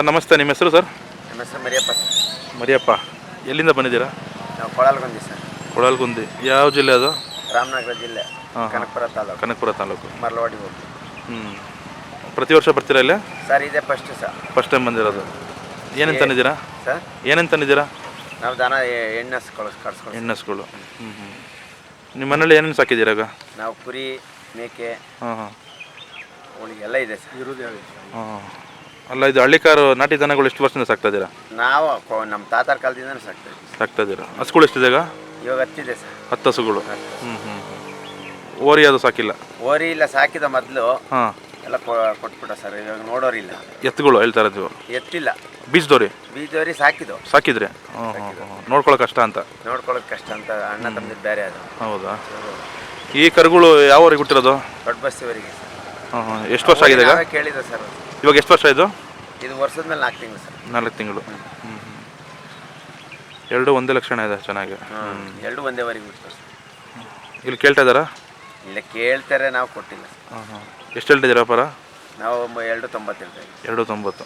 Sir ನಮಸ್ತೆ ನಿಮ್ಮ ಹೆಸರು ಸರ್? ನಮ್ಮ ಹೆಸರು ಮರಿಯಪ್ಪ ಸರ್. ಮರಿಯಪ್ಪ ಎಲ್ಲಿಂದ ಬಂದಿದ್ದೀರಾ? ನಾವು ಕೊಳಲ್ಗುಂದಿ ಸರ್. ಕೊಡಲ್ಗುಂದಿ ಯಾವ ಜಿಲ್ಲೆ ಅದು? ರಾಮನಗರ ಜಿಲ್ಲೆ ಹಾಂ. ಕನಕಪುರ ತಾಲೂಕು. ಕನಕಪುರ ತಾಲೂಕು. ಮರಳವಾಡಿ ಹೋಗಿ. ಹ್ಞೂ ಪ್ರತಿ ವರ್ಷ ಬರ್ತೀರಾ ಇಲ್ಲೇ? ಸರ್ ಇದೇ ಫಸ್ಟ್ ಸರ್. ಫಸ್ಟ್ ಟೈಮ್ ಬಂದಿರೋದು. ಏನೇನು ತಂದಿದ್ದೀರಾ? ಸರ್? ಏನೇನು ತಂದಿದ್ದೀರಾ? ನಾವು ದನ ಎ- ಎಣ್ಣೆ ಕಳ್ಸ್ ಕಳ್ಸ್ಕೊಂಡು ಹೆಣ್ಣಸ್ಗಳು ಹ್ಞೂ ಹ್ಞೂ ನಿಮ್ಮ ಮನೇಲಿ ಏನೇನು ಸಾಕಿದ್ದೀರಾ ಈಗ? ನಾವು ಕುರಿ ಮೇಕೆ ಹಾಂ ಹಾಂ ಅವಳಿಗೆಲ್ಲ ಎಲ್ಲ ಇದೆ ಸರ್. ಇರೋದು ಹೇಳಿ. ಹಾಂ ಅಲ್ಲ ಇದು ಹಳ್ಳಿಕಾರು ನಾಟಿ ದನಗಳು ಎಷ್ಟು ವರ್ಷದಿಂದ ಸಾಕ್ತಾ ಇದ್ದೀರಾ? ನಾವು ಕೊ- ನಮ್ಮ ತಾತಾರ ಕಾಲದಿಂದ ಸಾಕ್ತಾ ಇದ್ವಿ ಸಾಕ್ತಾ ಇದ್ದೀರಾ? ಹಸುಗಳು ಎಷ್ಟಿದೆ ಈಗ? ಇವಾಗ ಹತ್ತಿದೆ ಸರ್. ಹತ್ತು ಹಸುಗಳು. ಹ್ಞೂ ಹ್ಞೂ ಓರಿ ಅದು ಸಾಕಿಲ್ಲ? ಓರಿ ಇಲ್ಲ ಸಾಕಿದ ಮೊದಲು ಹಾಂ. ಎಲ್ಲ ಕೊ- ಕೊಟ್ಬಿಟ್ಟ ಸರ್ ಇವಾಗ ನೋಡೋರಿಲ್ಲ. ಎತ್ತುಗಳು ಹೇಳ್ತಾ ಇರೋದು ಎತ್ತಿಲ್ಲ. ಬೀಜದವ್ರಿ ಬೀಜದವ್ರಿ ಸಾಕಿದ್ದು. ಸಾಕಿದ್ರೆ? ಹ್ಞೂ ಹ್ಞೂ ಹ್ಞೂ ನೋಡ್ಕೊಳ್ಳೋ ಕಷ್ಟ ಅಂತ? ನೋಡ್ಕೊಳ್ಳೋದು ಕಷ್ಟ ಅಂತ ಅಣ್ಣ ತಮ್ಮದಿದ್ದು ಬೇರೆ ಅದು. ಹೌದಾ? ಈ ಕರುಗಳು ಯಾವ ಊರಿಗೆ ಹುಟ್ಟಿರೋದು? ದೊಡ್ಡ ಬಸ್ಸಿವರಿಗೆ ಸರ್. ಹಾಂ ಹಾಂ ಎಷ್ಟು ವರ್ಷ ಆಗಿದೆ ಈಗ? ಕೇಳಿದ ಸರ್. ಇವಾಗ ಎಷ್ಟು ವರ್ಷ ಇದು? ಇದು ವರ್ಷದ ಮೇಲೆ ನಾಲ್ಕು ತಿಂಗಳು ಸರ್. ನಾಲ್ಕು ತಿಂಗಳು. ಎರಡು ಒಂದೇ ಲಕ್ಷಣ ಇದೆ ಚೆನ್ನಾಗಿ. ಎರಡು ಒಂದೇವರೆಗೆ ಬಿಡ್ತಾರೆ ಇಲ್ಲಿ ಕೇಳ್ತಾ ಇದ್ದಾರಾ? ಇಲ್ಲ ಕೇಳ್ತಾರೆ ನಾವು ಕೊಟ್ಟಿಲ್ಲ ಸರ್. ಹಾಂ ಹಾಂ ಎಷ್ಟು ಹೇಳ್ತಿದ್ದೀರಾ ಪರ ನಾವು ಮ- ಎರಡು ತೊಂಬತ್ತೇಳ್ತೇವೆ ಎರಡು ತೊಂಬತ್ತು.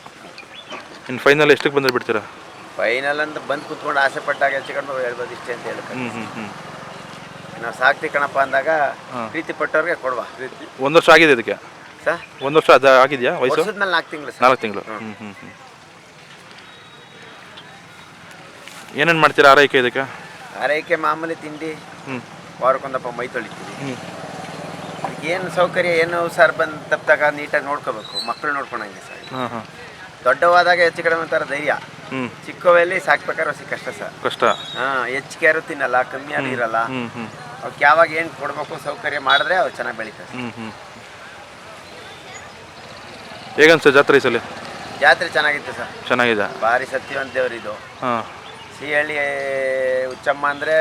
ಇನ್ನು ಫೈನಲ್ ಎಷ್ಟಕ್ಕೆ ಬಂದರೆ ಬಿಡ್ತೀರಾ? ಫೈನಲ್ ಅಂತ ಬಂದು ಕುತ್ಕೊಂಡು ಆಸೆ ಪಟ್ಟಾಗ ಹೆಚ್ಚಿಕೊಂಡು ಹೇಳ್ಬೋದು ಇಷ್ಟೇ ಅಂತ ಹೇಳ್ಕೊಂಡು ಹ್ಞೂ ಹ್ಞೂ ಹ್ಞೂ ನಾವು ಸಾಕ್ತಿ ಕಣಪ್ಪ ಅಂದಾಗ. ಪ್ರೀತಿ ಪಟ್ಟವ್ರಿಗೆ ಕೊಡುವ. ಪ್ರೀತಿ ಒಂದು ವರ್ಷ ಆಗಿದೆ ಇದಕ್ಕೆ? ಸರ್ ಒಂದು ವರ್ಷ ಅದು ಆಗಿದೆಯಾ ವಯಸ್ಸು? ವರ್ಷದ ಮೇಲೆ ನಾಲ್ಕು ತಿಂಗಳು ಸರ್. ನಾಲ್ಕು ತಿಂಗಳು. ಹ್ಞೂ ಹ್ಞೂ ಹ್ಞೂ ಏನೇನು ಮಾಡ್ತೀರಾ ಆರೈಕೆ ಇದಕ್ಕೆ? ಆರೈಕೆ ಮಾಮೂಲಿ ತಿಂಡಿ ಹ್ಞೂ ವಾರಕ್ಕೊಂದಪ್ಪ ಮೈ ತೊಳಿತೀವಿ. ಹ್ಞೂ ಏನು ಸೌಕರ್ಯ ಏನು ಸರ್ ಬಂದು ತಪ್ಪಾಗ ನೀಟಾಗಿ ನೋಡ್ಕೋಬೇಕು ಮಕ್ಕಳು ನೋಡ್ಕೊಂಡಂಗೆ ಸರ್. ಹಾಂ ಹಾಂ. ದೊಡ್ಡವಾದಾಗ ಹೆಚ್ಚು ಕಡಿಮೆ ಒಂಥರ ಧೈರ್ಯ. ಹ್ಞೂ ಚಿಕ್ಕವಲ್ಲಿ ಸಾಕ್ಬೇಕಾದ್ರೆ ಹೊಸ ಕಷ್ಟ ಸರ್. ಕಷ್ಟ. ಹಾಂ ಹೆಚ್ಚಿಗೆ ಯಾರು ತಿನ್ನಲ್ಲ ಕಮ್ಮಿ ಇರಲ್ಲ. ಹ್ಞೂ ಹ್ಞೂ ಅವಕ್ಕೆ ಯಾವಾಗ ಏನು ಕೊಡಬೇಕು ಸೌಕರ್ಯ ಮಾಡಿದ್ರೆ ಅವು ಚೆನ್ನಾಗಿ ಬೆಳೀತಾರೆ. ಹ್ಞೂ ಹ್ಞೂ ಹೇಗನ್ಸ ಜಾತ್ರೆ ಈ ಸಲ? ಜಾತ್ರೆ ಚೆನ್ನಾಗಿತ್ತು ಸರ್. ಚೆನ್ನಾಗಿದೆ? ಭಾರಿ ಸತ್ಯವಂತ ದೇವರಿದು ಹಾಂ. ಸಿಹಳ್ಳಿ ಹುಚ್ಚಮ್ಮ ಅಂದ್ರೆ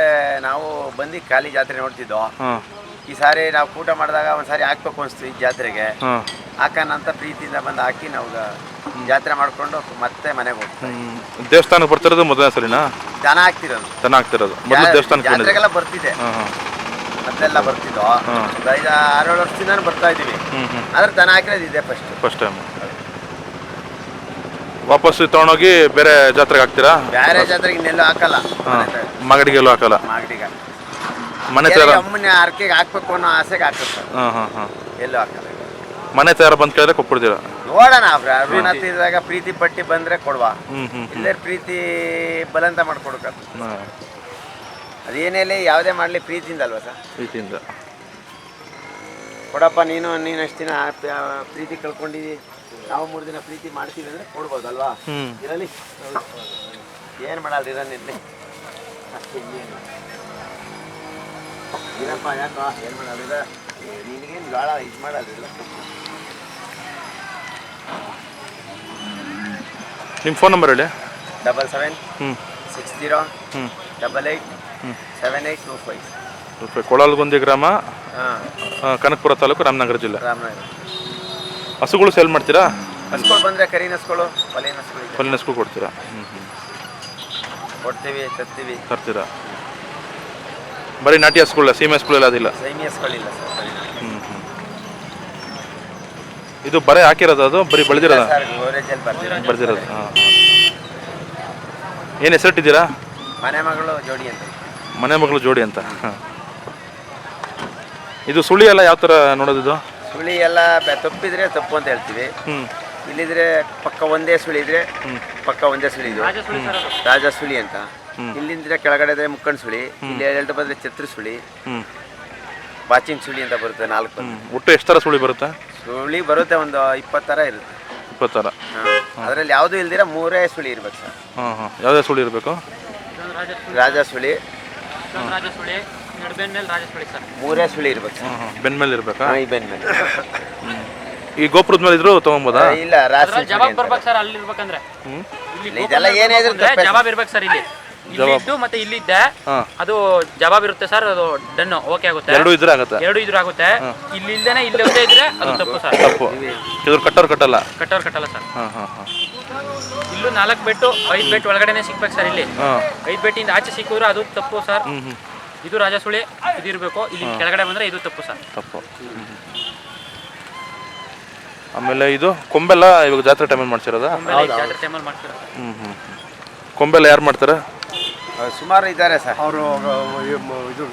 ನಾವು ಬಂದು ಖಾಲಿ ಜಾತ್ರೆ ನೋಡ್ತಿದ್ದೋ? ಹಾಂ. ಈ ಸಾರಿ ನಾವು ಊಟ ಮಾಡಿದಾಗ ಒಂದ್ ಸಾರಿ ಹಾಕ್ಬೇಕು ಅನಿಸ್ತು ಈ ಜಾತ್ರೆಗೆ. ಹಾಂ. ಹಾಕೋಣ ಅಂತ ಪ್ರೀತಿಯಿಂದ ಬಂದು ಹಾಕಿ ನಾವು ಜಾತ್ರೆ ಮಾಡಿಕೊಂಡು ಮತ್ತೆ ಮನೆಗೆ ಹೋಗ್ತೀವಿ ದೇವಸ್ಥಾನಕ್ಕೆ ಬರ್ತಿರೋದು ಮೊದಲನೇ ಸಲಿನಾ ದನ ಹಾಕ್ತಿರೋದು. ದನ ಆಗ್ತಿರೋದು ಮೊದಲು ದೇವಸ್ಥಾನಕ್ಕೆ ಬಂದಿದ್ದು. ಜಾತ್ರೆಗೆಲ್ಲ ಬರ್ತಿದೆ. ಹಾಂ ಹಾಂ. ಮೊದಲೆಲ್ಲ ಬರ್ತಿದ್ದೋ ಹಾಂ. ಒಂದು ಐದು ಆರೇಳು ವರ್ಷದಿಂದ ಬರ್ತಾ ಹ್ಞೂ ಹ್ಞೂ ಆದ್ರೆ ದನ ಹಾಕಿರೋದು ಇದೆ ಫಸ್ಟ್ ಫಸ್ಟ್ ಟೈಮ್ ವಾಪಸ್ ತೊಗೊಂಡೋಗಿ ಬೇರೆ ಜಾತ್ರೆಗೆ ಹಾಕ್ತೀರಾ? ಬೇರೆ ಜಾತ್ರೆಗೆ ಇನ್ನೆಲ್ಲೂ ಹಾಕಲ್ಲ. ಹಾಂ. ಮಾಗಡಿಗೆಲ್ಲೂ ಹಾಕಲ್ಲ? ಮಾಗಡಿಗ. ಮನೆ ತಯಾರ ಅಮ್ಮನ ಅರ್ಕೆಗೆ ಹಾಕ್ಬೇಕು ಅನ್ನೋ ಆಸೆಗೆ ಹಾಕ್ಬೇಕು. ಸರ್ ಹಾಂ ಹಾಂ ಹಾಂ. ಎಲ್ಲೂ ಹಾಕಲ್ಲ. ಮನೆ ತಯಾರ ಬಂದು ಕೇಳಿದ್ರೆ ಕೊಟ್ಬಿಡ್ತೀರಾ? ನೋಡೋಣ ಋಣ ಇದ್ದಾಗ ಪ್ರೀತಿ ಪಟ್ಟಿ ಬಂದ್ರೆ ಕೊಡುವ. ಹ್ಞೂ ಹ್ಞೂ ಇಲ್ಲೇ ಪ್ರೀತಿ ಬಲಂತ ಮಾಡ್ಕೊಡ್ಬೇಕು. ಅದೇನೇಲಿ ಯಾವುದೇ ಮಾಡಲಿ ಪ್ರೀತಿಯಿಂದ ಅಲ್ವಾ ಸರ್? ಪ್ರೀತಿಯಿಂದ. ಕೊಡಪ್ಪ ನೀನು ನೀನು ಅಷ್ಟು ದಿನ ಪ- ಪ್ರೀತಿ ಕಳ್ಕೊಂಡಿದ್ದಿ ನಾವು ಮೂರು ದಿನ ಪ್ರೀತಿ ಮಾಡ್ತೀವಿ ಅಂದರೆ ಕೊಡ್ಬೋದಲ್ವಾ? ಹ್ಞೂ ಇರಲಿ. ಏನು ಮಾಡಲ್ಲ ಇರಲಿರ್ಲಿ ಅಷ್ಟೇ ಏನು ಏನಪ್ಪ ಯಾಕೋ? ಏನು ಮಾಡಲ್ಲ ನಿನಗೇನು ಭಾಳ ಇದು ಮಾಡಲ್ಲ ನಿಮ್ಮ ಫೋನ್ ನಂಬರ್ ಹೇಳಿ. ಡಬಲ್ ಸೆವೆನ್ ಹ್ಞೂ ಸಿಕ್ಸ್ ಜೀರೋ ಹ್ಞೂ double eight seven eight two five. Kolalgundi ಗ್ರಾಮ ಆ, ಕನಕಪುರ ತಾಲೂಕು ರಾಮನಗರ ಜಿಲ್ಲೆ. ರಾಮನಗರ. ಹಸುಗಳು ಸೇಲ್ ಮಾಡ್ತೀರಾ? ನಸ್ಗಳು ಬಂದರೆ ಕರಿ ನಸ್ಗಳು ಒಲೆ ನಸ್ಗಳು ಇದೆ. ಹಸ್ಗಳು ಕೊಡ್ತೀರಾ? ಹ್ಞೂ ಹ್ಞೂ ಕೊಡ್ತೀವಿ ತರ್ತೀವಿ. ತರ್ತೀರಾ? ಬರೀ ನಾಟಿ ಹಸುಗಳ ಸೀಮೆ ಹಸುಗಳೆಲ್ಲ ಅದಿಲ್ಲ? ಸೈಮಿ ಹಸ್ಗಳಿಲ್ಲ ಸರ್ ಬರೀ ಹ್ಞೂ ಹ್ಞೂ ಇದು ಬರೀ ಹಾಕಿರೋದು ಅದು? ಬರೀ ಬೆಳೆದಿರೋದ? ಸರ್ ಗೋರೇಜಲ್ಲಿ ಬರ್ತೀರ ಬರ್ದಿರೋದು ಹಾಂ. ಏನು ಹೆಸರಿಟ್ಟಿದ್ದೀರಾ? ಮನೆ ಮಗಳು ಜೋಡಿ ಅಂತ. ಮನೆ ಮಗಳು ಜೋಡಿ ಅಂತ. ಹಾಂ ಇದು ಸುಳಿ ಎಲ್ಲ ಯಾವ ಥರ ನೋಡೋದಿದು ಸುಳಿ ಎಲ್ಲ ಬೆ- ತಪ್ಪಿದ್ರೆ ತಪ್ಪು ಅಂತ ಹೇಳ್ತೀವಿ. ಹ್ಞೂ ಇಲ್ಲಿದ್ರೆ ಪಕ್ಕ ಒಂದೇ ಸುಳಿ ಇದ್ರೆ ಪಕ್ಕ ಒಂದೇ ಸುಳಿ ಇದು. ರಾಜ ಸುಳಿ ಅಂತ. ಇಲ್ಲಿಂದ್ರೆ ಕೆಳಗಡೆ ಇದ್ರೆ ಮುಕ್ಕಣ್ ಸುಳಿ ಇಲ್ಲಿ ಎರಡು ಬಂದ್ರೆ ಛತ್ರಿ ಸುಳಿ. ಹ್ಞೂ ಬಾಚಿಂಗ್ ಸುಳಿ ಅಂತ ಬರುತ್ತೆ ನಾಲ್ಕು. ಒಟ್ಟು ಎಷ್ಟು ಥರ ಸುಳಿ ಬರುತ್ತೆ? ಸುಳಿ ಬರುತ್ತೆ ಒಂದು ಇಪ್ಪತ್ತು ಥರ ಇರುತ್ತೆ. ಇಪ್ಪತ್ತು ಥರ ಅದರಲ್ಲಿ ಯಾವುದೂ ಇಲ್ದಿರ ಮೂರೇ ಸುಳಿ ಇರ್ಬೇಕು ಸರ್. ಹಾಂ ಹಾಂ ಯಾವುದೇ ಸುಳಿ ಇರಬೇಕು? ರಾಜ ಸುಳಿ ರಾಜಸುಳಿ ನಡುಬೆನ್ ಮೇಲೆ ರಾಜಸುಳಿ ಸರ್. ಮೂರೇ ಸುಳಿ ಇರ್ಬೇಕು ಸರ್. ಹಾಂ ಹಾಂ ಮೇಲೆ ಇರಬೇಕಾ? ಹಾಂ, ಈ ಬೆನ್ ಮೇಲೆ. ಈ ಗೋಪುರದ ಮೇಲೆ ಇದ್ರು ತಗೊಂಬೋದಾ? ಇಲ್ಲ ಅದ್ರಲ್ಲಿ ಜವಾಬ್ ಬರ್ಬೇಕು ಸರ್ ಅಲ್ಲಿ ಇರ್ಬೇಕಂದ್ರೆ ಇಲ್ಲ, ಇದೆಲ್ಲ ಏನೇ ಇದ್ರೂ ತಪ್ಪೇ ಸರ್. ಜವಾಬ್ ಇರ್ಬೇಕು ಸರ್ ಇಲ್ಲಿ. ಇಲ್ಲಿ ಇದ್ದು ಮತ್ತೆ ಇಲ್ಲಿದ್ದೆ ಅದು ಜವಾಬ್ ಇರುತ್ತೆ ಸರ್ ಅದು ಡನ್ ಓಕೆ ಆಗುತ್ತೆ. ಎರಡು ಇದ್ರೆ ಆಗುತ್ತೆ. ಎರಡು ಇದ್ರ ಆಗುತ್ತೆ. ಇಲ್ಲಿ ಇಲ್ದೇನೆ ಇಲ್ಲಿ ಒಂದೇ ಇದ್ರೆ ಅದು ತಪ್ಪು ಸರ್. ತಪ್ಪು. ಇದ್ರ ಕಟ್ಟೋರು ಕಟ್ಟಲ್ಲ. ಕಟ್ಟೋರ್ ಕಟ್ಟಲ್ಲ ಸರ್. ಹಾಂ ಹಾಂ ಹಾಂ. ಇಲ್ಲೂ ನಾಲ್ಕು ಬೆಟ್ಟು ಐದು ಬೆಟ್ಟು ಒಳಗಡೆನೆ ಸಿಗ್ಬೇಕು ಸರ್ ಇಲ್ಲಿ. ಹಾಂ. ಐದು ಬೆಟ್ಟಿಂದ ಆಚೆ ಸಿಕ್ಕಿದ್ರೆ ಅದು ತಪ್ಪು ಸರ್. ಇದು ರಾಜಸುಳಿ ಇದು ಇರಬೇಕು. ಇಲ್ಲಿ ಕೆಳಗಡೆ ಬಂದ್ರೆ ಇದು ತಪ್ಪು ಸರ್. ತಪ್ಪು. ಆಮೇಲೆ ಇದು ಕೊಂಬೆಲ್ಲ ಇವಾಗ ಜಾತ್ರೆ ಟೈಮಲ್ಲಿ ಮಾಡ್ಸಿರೋದಾ? ಜಾತ್ರೆ ಟೈಮಲ್ಲಿ ಮಾಡ್ತಾರೆ ಹ್ಞೂ ಹ್ಞೂ ಕೊಂಬೆಲ್ಲ ಯಾರು ಮಾಡ್ತಾರೆ? ಸುಮಾರು ಇದ್ದಾರೆ ಸರ್. ಅವರು ಇದು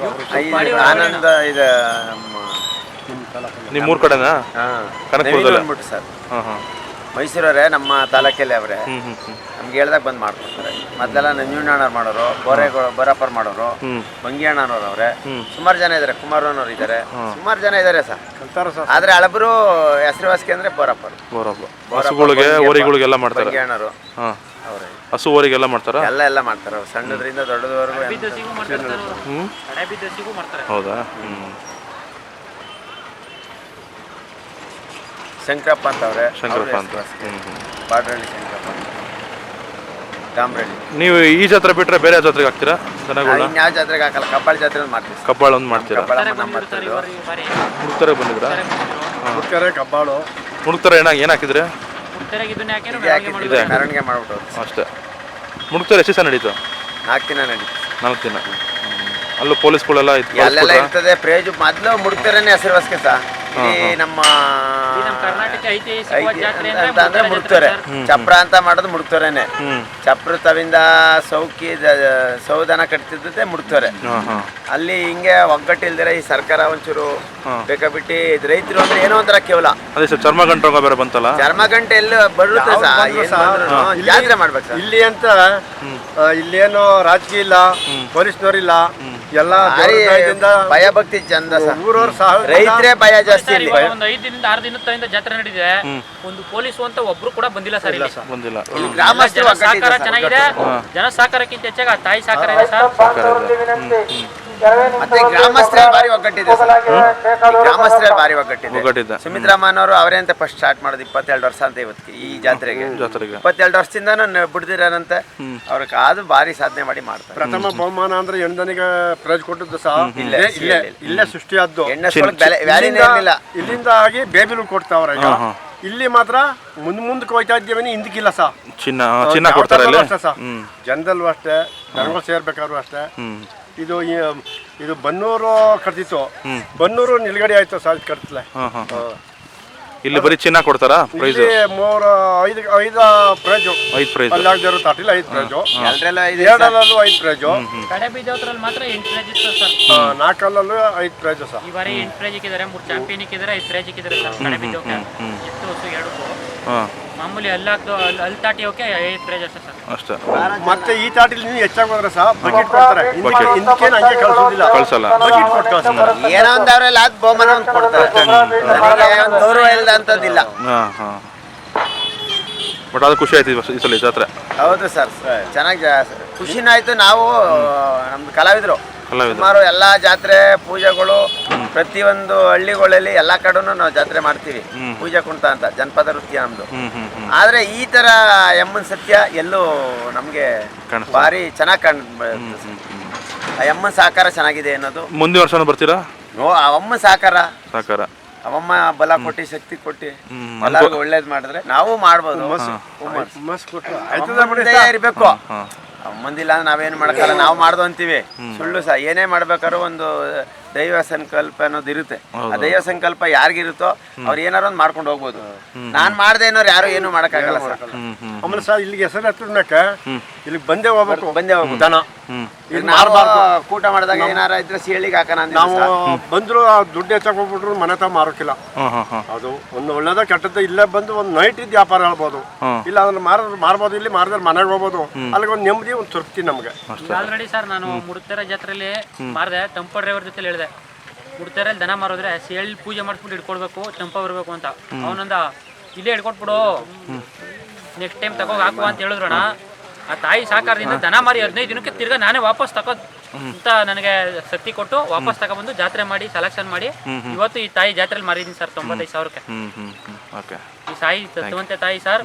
ಆನಂದ ಇದೆ ನಿಮ್ಮ ಮೂರು ಕಡೆನಾ? ಕನಕಪುರದಲ್ಲೇ? ಅಂದ್ಬಿಟ್ಟು ಸರ್. ಮೈಸೂರವ್ರೆ ಹಾಂ. ಮೈಸೂರವರೇ ನಮ್ಮ ತಾಲೂಕಲ್ಲಿ ಅವರೇ. ನಮ್ಗೆ ಹೇಳ್ದಾಗ ಬಂದು ಮಾಡ್ಕೊಡ್ತಾರೆ ಮೊದಲೆಲ್ಲ ನಂಜುಣ್ಣಣ್ಣವ್ರು ಮಾಡೋರು ಬೋರೆಗಳು ಬರಪ್ಪರ್ ಮಾಡೋರು ಬಂಗಿಯಣ್ಣನವ್ರು ಬಂಗಿ ಅಣ್ಣನವ್ರು ಅವರೇ. ಸುಮಾರು ಜನ ಇದ್ದಾರೆ ಕುಮಾರನವ್ರು ಇದ್ದಾರೆ ಸುಮಾರು ಜನ ಇದ್ದಾರೆ ಸರ್. ಕಲ್ತಾರ ಸರ್. ಆದ್ರೆ ಹಳಬರು ಹೆಸರುವಾಸಿಗೆ ಅಂದ್ರೆ ಬೋರಪ್ಪರು. ಬೋರಪ್ಪ. ಹಸುಗಳಿಗೆ ಓರಿಗಳಿಗೆಲ್ಲ ಮಾಡ್ತಾರೆ. ಬಂಗಿ ಅಣ್ಣರು ಹಾಂ. ಅವರೇ ಹಸುವರಿಗೆಲ್ಲ ಮಾಡ್ತಾರಾ? ಎಲ್ಲ ಎಲ್ಲ ಮಾಡ್ತಾರೆ ಅವ್ರು. ಸಣ್ಣದ್ರಿಂದ ದೊಡ್ಡದವರೆಗೂ ಮಾಡ್ತಾರೆ ಹ್ಞೂ ಮಾಡ್ತಾರೆ. ಹೌದಾ? ಹ್ಞೂ ಶಂಕರಪ್ಪ ಅಂತ ಅವ್ರೆ ಶಂಕರಪ್ಪ ಅಂತ. ಹ್ಞೂ ಹ್ಞೂ ಬಾಡ್ರಳ್ಳಿ ಶಂಕರಪ್ಪ. ಅಂತ ನೀವು ಈ ಜಾತ್ರೆ ಬಿಟ್ಟರೆ ಬೇರೆ ಜಾತ್ರೆಗೆ ಹಾಕ್ತೀರಾ? ಜನಗಳು ಇನ್ಯಾವ ಜಾತ್ರೆಗೆ ಹಾಕಲ್ಲ. ಕಬ್ಬಾಳ ಜಾತ್ರೆ ಮಾಡ್ತೀವಿ. ಕಬ್ಬಾಳ ಒಂದು ಮಾಡ್ತೀರಾ ಕಬ್ಬಾಳ ಸರ್ ನಮ್ಮ ಬಂದಿರ್ತಾರೆ ಹತ್ರದ್ದು. ಇವರು ಬಾರಿ ಬಂದಿದ್ರಾ ಮುಟ್ಕೆರೆ ಕಬ್ಬಾಳು. ಮುಡುಕ್ತಾರೆ ಏನಾಗ ಏನು ಹಾಕಿದ್ರೆ? ಮುಡ್ತಾರೆ ಇದು ಮೆರವಣಿಗೆ ಮಾಡ್ಬಿಟ್ಟು ಅಷ್ಟೇ. ಮುಡುಕ್ತಾರೆ ಎಷ್ಟು ದಿವಸ ನಡೀತು? ನಾಲ್ಕು ದಿನ ನಡೀತು. ನಾಲ್ಕು ದಿನ. ಅಲ್ಲೂ ಪೊಲೀಸ್ಗಳೆಲ್ಲ ಇತ್ತು ಅಲ್ಲೆಲ್ಲ ಇರ್ತದೆ ಪ್ರೇಜ್ ಮೊದ್ಲು ಹೆಸರು ಹೆಸರುವಾಸಿಗೆ ಸಹ ಈ ನಮ್ಮ ಕರ್ನಾಟಕ ಜಾತ್ರೆ ಅಂತ ಅಂದ್ರೆ ಮುಡ್ತಾರೆ ಚಪ್ರ ಅಂತ ಮಾಡೋದು ಮುಡ್ತಾರೇನೆ ಚಪ್ರ ತವಿಂದ ಸೌಕಿ ಸೌದನ ಕಟ್ತಿದ್ದೆ ಮುಡ್ತಾರೆ ಅಲ್ಲಿ ಹಿಂಗೆ ಒಗ್ಗಟ್ಟಿಲ್ದಿರ ಈ ಸರ್ಕಾರ ಒಂಚೂರು ಬೇಕಾಬಿಟ್ಟಿ ಇದು ರೈತರು ಅಂದ್ರೆ ಏನೋ ಒಂಥರ ಕೇವಲ. ಚರ್ಮ ಗಂಟೆ ರೋಗ ಬೇರೆ ಬಂತಲ್ಲ? ಚರ್ಮ ಗಂಟೆ ಎಲ್ಲ ಬರುತ್ತೆ ಏನ್ ಜಾತ್ರೆ ಮಾಡ್ಬೇಕು ಸರ್? ಇಲ್ಲಿ ಅಂತ ಇಲ್ಲಿ ಇಲ್ಲೇನು ರಾಜಕೀಯ ಇಲ್ಲ ಪೊಲೀಸ್ನವ್ರಿಲ್ಲ ಎಲ್ಲ ಭಾರಿ ದೇವರದಿಂದ ಭಯ ಭಕ್ತಿ ಚಂದ ಊರವ್ರ ರೈತರೇ ಭಯ ಜಾಸ್ತಿ ಇಲ್ಲಿ. ಒಂದು ಐದು ದಿನದಿಂದ ಆರು ದಿನದಿಂದ ಜಾತ್ರೆ ನಡೀತಿದೆ. ಒಂದು ಪೊಲೀಸ್ ಅಂತ ಒಬ್ರು ಕೂಡ ಬಂದಿಲ್ಲ ಸರ್ ಇಲ್ಲ ಬಂದಿಲ್ಲ. ಗ್ರಾಮಸ್ಥರ ಗ್ರಾಮಸ್ಥರು ಸಹಕಾರ ಚೆನ್ನಾಗಿದೆ. ಜನ ಸಹಕಾರಕ್ಕಿಂತ ಹೆಚ್ಚಾಗಿ ಆ ತಾಯಿ ಸಹಕಾರ ಇದೆ ಸರ್. ಮತ್ತೆ ಗ್ರಾಮಸ್ಥರ ಬಾರಿ ಒಗ್ಗಟ್ಟಿದೆ ಸರ್. ಬಾರಿ ಗ್ರಾಮಸ್ಥರಲ್ಲಿ ಭಾರಿ ಒಗ್ಗಟ್ಟಿದೆ. ಒಗ್ಗಟ್ಟಿದೆ ಸುಮಿತ್ರಾಮನ್ ಅವರೇ ಅಂತ ಫಸ್ಟ್ ಸ್ಟಾರ್ಟ್ ಮಾಡೋದು ಇಪ್ಪತ್ತೆರಡು ವರ್ಷ ಅಂತ ಇವತ್ತಿಗೆ ಈ ಜಾತ್ರೆಗೆ. ಜಾತ್ರೆಗೆ. ಇಪ್ಪತ್ತೆರಡು ವರ್ಷದಿಂದ ಬಿಡ್ದಿರಂತೆ ಅವ್ರ ಅದು ಭಾರಿ ಸಾಧನೆ ಮಾಡಿ ಮಾಡ್ತಾರೆ. ಪ್ರಥಮ ಬಹುಮಾನ ಅಂದ್ರೆ ಹೆಣ್ದನಿಗೆ ಪ್ರೈಜ್ ಕೊಟ್ಟದ್ದು ಸಹ ಇಲ್ಲೇ ಇಲ್ಲೇ ಇಲ್ಲೇ ಸೃಷ್ಟಿಯಾದ್ದು. ಎಣ್ಣೆ ವ್ಯಾಲಿನೇ ಇರಲಿಲ್ಲ ಇಲ್ಲಿಂದ ಆಗಿ ಬೇಬಿಲು ಕೊಡ್ತಾವ್ರ ಈಗ. ಇಲ್ಲಿ ಮಾತ್ರ ಮುಂದ್ ಮುಂದಕ್ಕೆ ಹೋಯ್ತಾ ಇದ್ದೀವಿ ಹಿಂದಕ್ಕಿಲ್ಲ ಸಹ. ಚಿನ್ನ ಚಿನ್ನ ಕೊಡ್ತಾರೆ ಇಲ್ಲಿ? ಜನದಲ್ಲೂ ಅಷ್ಟೇ ಜನಗಳು ಸೇರ್ಬೇಕಾದ್ರು ಅಷ್ಟೇ. ಇದು ಈ- ಇದು ಬನ್ನೂರು ಕಟ್ತಿತ್ತು ಬನ್ನೂರು ನಿಲ್ಗಡೆ ಆಯ್ತು ಸಾಲ ಹಾಂ ಹಾಂ ಇಲ್ಲಿ ಬರೀ ಚಿನ್ನ ಕೊಡ್ತಾರಾ ಪ್ರೈಸ್ ಇಲ್ಲಿ ಮೂರು ಐದು ಐದು ಪ್ರೈಜು ಐದು ಪ್ರೈಸ್ ಅಲ್ಲಿ ಆಗದಿರೋ ತಾಟಿಲ್ಲ ಐದು ಪ್ರೈಜು ಎಲ್ರೆಲ್ಲ ಇದೆ ಎರಡಲ್ಲೂ ಐದು ಪ್ರೈಜು ಕಡೆ ಬೀಜೋದ್ರಲ್ಲಿ ಮಾತ್ರ ಎಂಟು ಪ್ರೈಸ್ ಇತ್ತು ಸರ್. ನಾಲ್ಕಲ್ಲೂ ಐದು ಪ್ರೈಜು ಸರ್. ಈ ಬಾರಿ ಎಂಟು ಪ್ರೈಸ್ ಇಕ್ಕಿದ್ದಾರೆ ಮೂರು ಚಾಂಪಿಯನ್ ಇಕ್ಕಿದ್ದಾರೆ ಐದು ಪ್ರೈಸ್ ಇಕ್ಕಿದ್ದಾರೆ ಸರ್. ಕಡೆ ಬೀಜೋಕೆ ಎತ್ತು ಹಸು ಎರಡಕ್ಕೂ. ಹಾಂ. ಮಾಮೂಲಿ ಅಲ್ಲಾಕ್ದು ಅಲ್ಲಿ ಅಲ್ಲಿ ತಾಟಿ ಓಕೆ ಐದು ಪ್ರೈಸ್ ಅಷ್ಟೇ ಸರ್. ಅಷ್ಟೇ. ಮತ್ತೆ ಈ ತಾಟಿಲಿ ನೀವು ಹೆಚ್ಚಾಗಿ ಹೋದ್ರೆ ಸಹ ಬಕೆಟ್ ಕೊಡ್ತಾರೆ. ಹಿಂದಕ್ಕೆ ಹಿಂದಕ್ಕೇನು ಹಂಗೆ ಕಳ್ಸೋದಿಲ್ಲ. ಕಳ್ಸಲ್ಲ. ಬಕೆಟ್ ಕೊಟ್ಟು ಕಳ್ಸ್ತಾರೆ ಏನೋ ಒಂದು ಅವರೆಲ್ಲ ಅದು ಬಹುಮಾನ ಒಂದು ಕೊಡ್ತಾರೆ. ನನಗೆ ಒಂದು ಗೌರವ ಇಲ್ಲ ಅಂತದಿಲ್ಲ ಹಾಂ ಹಾಂ. ಬಟ್ ಅದು ಖುಷಿ ಆಯ್ತು ಈ ವರ್ಷ- ಈ ಸಲ ಈ ಜಾತ್ರೆ. ಹೌದು ಸರ್. ಚೆನ್ನಾಗಿ ಖುಷಿನೂ ಆಯ್ತು ನಾವು ನಮ್ದು ಕಲಾವಿದರು. ಕಲಾವಿದ್ರು. ಸುಮಾರು ಎಲ್ಲ ಜಾತ್ರೆ ಪೂಜೆಗಳು ಪ್ರತಿಯೊಂದು ಹಳ್ಳಿಗಳಲ್ಲಿ ಎಲ್ಲಾ ಕಡೆನೂ ನಾವು ಜಾತ್ರೆ ಮಾಡ್ತೀವಿ. ಪೂಜೆ ಕುಣಿತ ಅಂತ ಜನಪದ ನೃತ್ಯ ನಮ್ದು. ಆದ್ರೆ ಈ ತರ ಎಮ್ಮನ್ ಸತ್ಯ ಎಲ್ಲೂ ನಮ್ಗೆ ಭಾರಿ ಚೆನ್ನಾಗಿ ಕಾಣ್ ಆ ಎಮ್ಮನ್ ಸಹಕಾರ ಚೆನ್ನಾಗಿದೆ ಅನ್ನೋದು. ಮುಂದಿನ ವರ್ಷ ಬರ್ತೀರಾ? ಓ ಆ ಅಮ್ಮ ಸಹಕಾರ ಸಾಕಾರ. ಅವಮ್ಮ ಬಲ ಕೊಟ್ಟಿ ಶಕ್ತಿ ಕೊಟ್ಟಿ. ಎಲ್ಲರಿಗೂ ಒಳ್ಳೇದ್ ಮಾಡಿದ್ರೆ ನಾವು ಮಾಡ್ಬೋದು. ಇರ್ಬೇಕು. ಮುಂದಿಲ್ಲ ನಾವೇನ್ ನಾವೇನು ಮಾಡಕ್ಕಲ್ಲ ನಾವು ಮಾಡ್ದು ಅಂತೀವಿ. ಸುಳ್ಳು ಸಹ. ಏನೇ ಮಾಡ್ಬೇಕಾದ್ರೂ ಒಂದು ದೈವ ಸಂಕಲ್ಪ ಅನ್ನೋದು ಇರುತ್ತೆ. ಆ ದೈವ ಸಂಕಲ್ಪ ಯಾರಿಗಿರುತ್ತೋ ಅವ್ರು ಏನಾರ ಒಂದು ಮಾಡ್ಕೊಂಡು ಹೋಗ್ಬೋದು. ನಾನ್ ಮಾಡ್ದೆ ಅನ್ನೋರು ಯಾರು ಏನು ಮಾಡಕ್ಕಾಗಲ್ಲ ಸರ್. ಆಮೇಲೆ ಸರ್ ಇಲ್ಲಿಗೆ ಹೆಸರು ಹತ್ತಿರಕ್ಕೆ ಇಲ್ಲಿಗೆ ಬಂದೇ ಹೋಗ್ಬೇಕು. ಬಂದೇ ಹೋಗ್ಬೋದು. ದನ. ಈಗ ನಾವು ಕೂಟ ಮಾಡಿದಾಗ ಏನಾರ ಇದ್ರೆ ಸೀಳಿಗೆ ಹಾಕೋಣ ಅಂತ ನಾವು ಬಂದ್ರು ಆ ದುಡ್ಡು ಹೆಚ್ಚಾಕೋಗ್ಬಿಟ್ರು ಮನೆ ತ ಮಾರೋಕಿಲ್ಲ ಅದು ಒಂದು ಒಳ್ಳೇದ ಕೆಟ್ಟದ ಇಲ್ಲೇ ಬಂದು ಒಂದು ನೈಟ್ ಇದ್ದು ವ್ಯಾಪಾರ ಹೇಳ್ಬೋದು. ಇಲ್ಲ ಅದನ್ನ ಮಾರ ಮಾರ್ಬೋದು ಇಲ್ಲಿ ಮಾರಿದ್ರೆ ಮನೆಗೆ ಹೋಗ್ಬೋದು. ಅಲ್ಲಿಗೆ ಒಂದು ನೆಮ್ಮದಿ ಒಂದು ತೃಪ್ತಿ ನಮಗೆ. ಆಲ್ರೆಡಿ ಸರ್ ನಾನು ಮುಡ್ತೇರ ಜಾತ್ರೆಯಲ್ಲಿ ಮಾರ್ದೆ ಟೆಂಪೋ ಡ್ರೈವರ್ ಜೊತೆ ಹೇಳಿದೆ. ಮುಡ್ತೆರಲ್ಲಿ ದನ ಮಾರೋದ್ರೆ ಸೇಳಿ ಪೂಜೆ ಮಾಡಿಸ್ಬಿಟ್ಟು ಇಟ್ಕೊಡ್ಬೇಕು ಚಂಪ ಬರಬೇಕು ಅಂತ. ಅವನಂದ ಇಲ್ಲೇ ಇಟ್ಕೊಟ್ಬಿಡು ನೆಕ್ಸ್ಟ್ ಟೈಮ್ ತಗೋ ಹಾಕುವ ಅಂತ ಹೇಳಿದ್ರಣ ಆ ತಾಯಿ ಸಾಕಾರದಿಂದ ದನ ಮಾರಿ ಹದಿನೈದು ದಿನಕ್ಕೆ ತಿರ್ಗಾ ನಾನೇ ವಾಪಸ್ ತಗೋ ಅಂತ ನನಗೆ ಸತ್ತಿ ಕೊಟ್ಟು ವಾಪಸ್ ತಗೊಬಂದು ಜಾತ್ರೆ ಮಾಡಿ ಸೆಲೆಕ್ಷನ್ ಮಾಡಿ ಇವತ್ತು ಈ ತಾಯಿ ಜಾತ್ರೆಯಲ್ಲಿ ಮಾರಿದ್ದೀನಿ ಸರ್ ತೊಂಬತ್ತೈದು ಸಾವಿರಕ್ಕೆ. ಈ ಸಾಯಿ ತತ್ವಂತೆ ತಾಯಿ ಸರ್.